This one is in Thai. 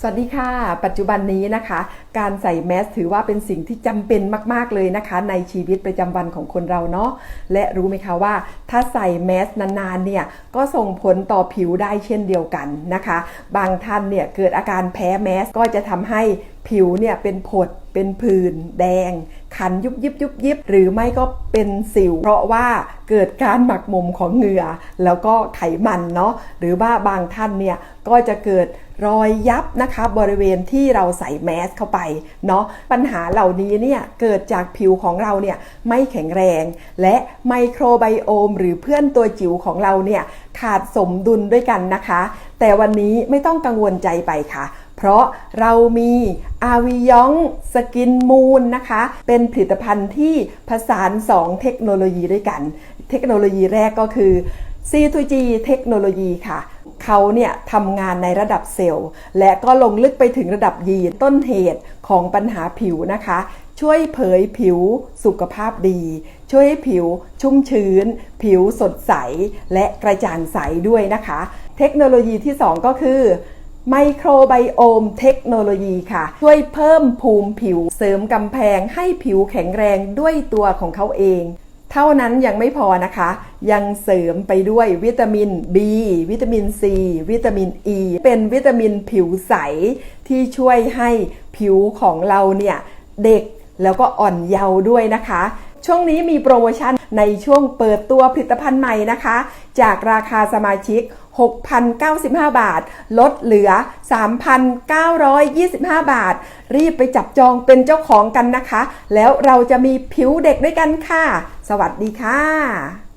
สวัสดีค่ะ ปัจจุบันนี้นะคะ การใส่แมสถือว่าเป็นสิ่งที่จำเป็นมาก ๆ เลยนะคะ ในชีวิตประจำวันของคนเราเนาะและรู้ไหมคะว่า ถ้าใส่แมสนานๆเนี่ยก็ส่งผลต่อผิวได้เช่นเดียวกันนะคะ บางท่านเนี่ยเกิดอาการแพ้แมสก็จะทำให้ผิวเนี่ยเป็นผดเป็นผื่นแดง คันยุบยิบยุบยิบหรือไม่ก็เป็นสิว เพราะว่าเกิดการหมักหมมของเหงื่อ แล้วก็ไขมันเนาะหรือว่าบางท่านเนี่ยก็จะเกิดรอยยับนะคะบริเวณที่เราใส่แมสเข้าไปเนาะปัญหาเหล่านี้เนี่ยเกิดจากผิวของเราเนี่ยไม่แข็งแรง และไมโครไบโอม หรือเพื่อนตัวจิ๋วของเราเนี่ยขาดสมดุลด้วยกันนะคะ แต่วันนี้ไม่ต้องกังวลใจไปค่ะ เพราะเรามีอาวิยองสกินมูนนะคะ เป็นผลิตภัณฑ์ที่ผสาน 2 เทคโนโลยีด้วยกัน เทคโนโลยีแรกก็คือ C2G เทคโนโลยีค่ะเขาเนี่ยทำงานในระดับเซลล์ และก็ลงลึกไปถึงระดับยีนต้นเหตุของปัญหาผิวนะคะ ช่วยเผยผิวสุขภาพดี ช่วยให้ผิวชุ่มชื้น ผิวสดใส และกระจ่างใสด้วยนะคะ เทคโนโลยีที่ 2 ก็คือ ไมโครไบโอมเทคโนโลยีค่ะ ช่วยเพิ่มภูมิผิว เสริมกำแพงให้ผิวแข็งแรงด้วยตัวของเขาเอง เท่านั้นยังไม่พอนะคะ ยังเสริมไปด้วยวิตามิน B วิตามิน C วิตามิน E เป็นวิตามินผิวใส ที่ช่วยให้ผิวของเราเนี่ย เด็กแล้วก็อ่อนเยาว์ด้วยนะคะ ช่วงนี้มีโปรโมชั่นในช่วงเปิดตัวผลิตภัณฑ์ใหม่นะคะ จากราคาสมาชิก 6,095 บาท ลดเหลือ 3,925 บาท รีบไปจับจองเป็นเจ้าของกันนะคะ แล้วเราจะมีผิวเด็กด้วยกันค่ะ สวัสดีค่ะ